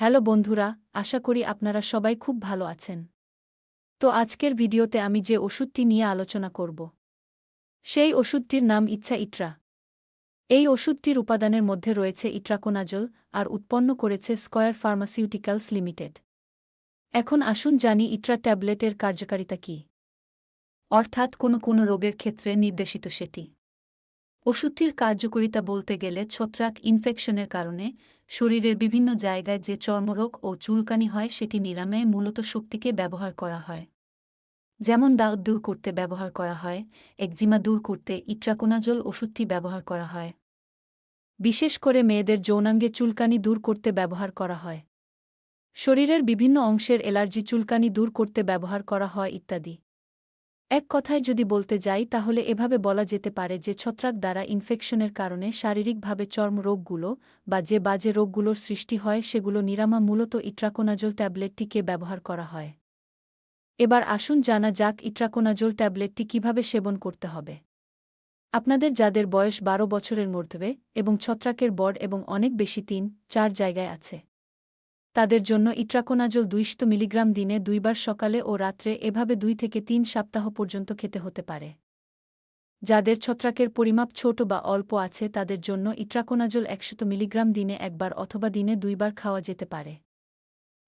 Hello বন্ধুরা, আশা করি আপনারা সবাই খুব ভালো আছেন। তো আজকের ভিডিওতে আমি যে ওষুধটি নিয়ে আলোচনা করব। সেই ওষুধটির নাম ইচ্ছা ইট্রা। এই ওষুধটির উপাদানের মধ্যে রয়েছে ইট্রাকোনাজল আর উৎপন্ন করেছে স্কয়ার ফার্মাসিউটিক্যালস লিমিটেড। এখন আসুন জানি ইট্রা ট্যাবলেটের কার্যকারিতা কী। অর্থাৎ কোনো কোনো রোগের ক্ষেত্রে নির্দেশিত সেটি। ওষুধটির কার্যকারিতা বলতে গেলে ছত্রাক ইনফেকশনের কারণে শরীরের বিভিন্ন জায়গায় যে চর্মরোগ ও চুলকানি হয় সেটি নিরাময়ে মূলত শক্তিকে ব্যবহার করা হয়। যেমন দাউদ দূর করতে ব্যবহার করা হয়, একজিমা দূর করতে ইট্রাকোনাজল ওষুধটি ব্যবহার করা হয়। বিশেষ করে মেয়েদের যৌনাঙ্গে চুলকানি দূর করতে ব্যবহার করা হয়। শরীরের বিভিন্ন অংশের এলার্জি চুলকানি দূর করতে ব্যবহার করা হয় ইত্যাদি। এক কথায় যদি বলতে যাই, তাহলে এভাবে বলা যেতে পারে যে ছত্রাক দ্বারা ইনফেকশনের কারণে শারীরিকভাবে চর্ম রোগগুলো বা যে বাজে রোগগুলোর সৃষ্টি হয়, সেগুলো নিরামা মূলত ইট্রাকোনাজল ট্যাবলেটটিকে ব্যবহার করা হয়। এবার আসুন জানা যাক ইট্রাকোনাজল ট্যাবলেটটি কীভাবে সেবন করতে হবে। আপনাদের যাদের বয়স বারো বছরের মধ্যে এবং ছত্রাকের বড এবং অনেক বেশি তিন, চার জায়গায় আছে। তাদের জন্য ইট্রাকোনাজল দুইশত মিলিগ্রাম দিনে দুইবার সকালে ও রাত্রে এভাবে দুই থেকে তিন সপ্তাহ পর্যন্ত খেতে হতে পারে। যাদের ছত্রাকের পরিমাপ ছোট বা অল্প আছে তাদের জন্য ইট্রাকোনাজল একশত মিলিগ্রাম দিনে একবার অথবা দিনে দুইবার খাওয়া যেতে পারে।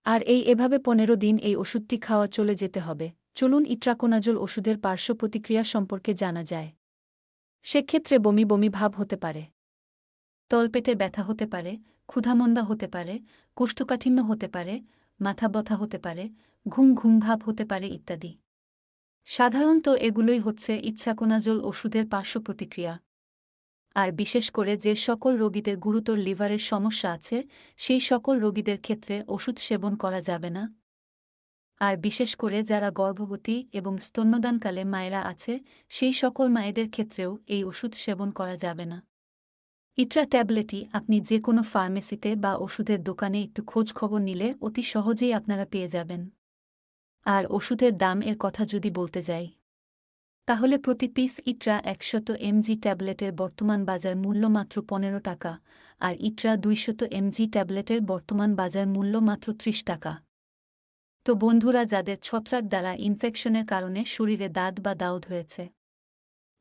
আর এই এভাবে পনেরো দিন এই ওষুধটি খাওয়া চলে যেতে হবে। চলুন ইট্রাকোনাজল ওষুধের পার্শ্ব প্রতিক্রিয়া সম্পর্কে জানা যায়। সেক্ষেত্রে বমি বমি ভাব হতে পারে। তলপেটে ব্যথা হতে পারে। ক্ষুধামন্দা হতে পারে, কোষ্ঠকাঠিন্য হতে পারে, মাথা ব্যথা হতে পারে, ঘুম ঘুম ভাব হতে পারে ইত্যাদি। সাধারণত এগুলোই হচ্ছে ইচ্ছাকোনাজল ওষুধের পার্শ্ব প্রতিক্রিয়া। আর বিশেষ করে যে সকল রোগীদের গুরুতর লিভারের সমস্যা আছে, সেই সকল রোগীদের ক্ষেত্রে ওষুধ সেবন করা যাবে না। আর বিশেষ করে যারা গর্ভবতী এবং স্তন্যদানকালে মায়েরা আছে, সেই সকল মায়েদের ক্ষেত্রেও এই ওষুধ সেবন করা যাবে না। ইট্রা ট্যাবলেটই আপনি যে কোনো ফার্মেসিতে বা ওষুধের দোকানে একটু খোঁজ খবর নিলে অতি সহজেই আপনারা পেয়ে যাবেন। আর ওষুধের দাম এর কথা যদি বলতে যাই, তাহলে প্রতি পিস ইট্রা একশত এমজি ট্যাবলেটের বর্তমান বাজার মূল্য মাত্র পনেরো টাকা আর ইট্রা দুইশত এমজি ট্যাবলেটের বর্তমান বাজার মূল্য মাত্র ত্রিশ টাকা। তো বন্ধুরা, যাদের ছত্রাক দ্বারা ইনফেকশনের কারণে শরীরে দাঁত বা দাউদ হয়েছে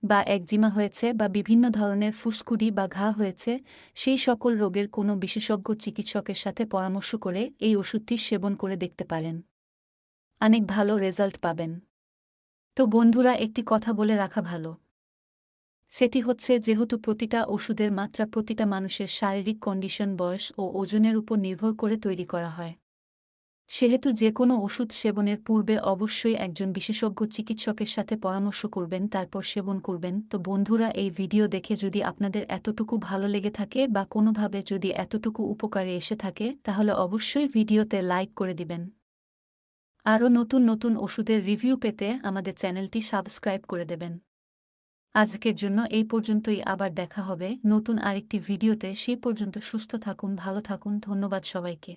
বা একজিমা হয়েছে বা বিভিন্ন ধরনের ফুসকুড়ি বা ঘা হয়েছে, সেই সকল রোগের কোনো বিশেষজ্ঞ চিকিৎসকের সাথে পরামর্শ করে এই ওষুধটি সেবন করে দেখতে পারেন। অনেক ভালো রেজাল্ট পাবেন। তো বন্ধুরা, একটি কথা বলে রাখা ভালো। সেটি হচ্ছে, যেহেতু প্রতিটা ওষুধের মাত্রা প্রতিটা মানুষের শারীরিক কন্ডিশন, বয়স ও ওজনের উপর নির্ভর করে তৈরি করা হয়। সেহেতু যে কোনো ওষুধ সেবনের পূর্বে অবশ্যই একজন বিশেষজ্ঞ চিকিৎসকের সাথে পরামর্শ করবেন, তারপর সেবন করবেন। তো বন্ধুরা, এই ভিডিও দেখে যদি আপনাদের এতটুকু ভালো লেগে থাকে বা কোনোভাবে যদি এতটুকু উপকারে এসে থাকে, তাহলে অবশ্যই ভিডিওতে লাইক করে দিবেন। আরও নতুন নতুন ওষুধের রিভিউ পেতে আমাদের চ্যানেলটি সাবস্ক্রাইব করে দেবেন। আজকের জন্য এই পর্যন্তই, আবার দেখা হবে নতুন আরেকটি ভিডিওতে। সেই পর্যন্ত সুস্থ থাকুন, ভালো থাকুন, ধন্যবাদ সবাইকে।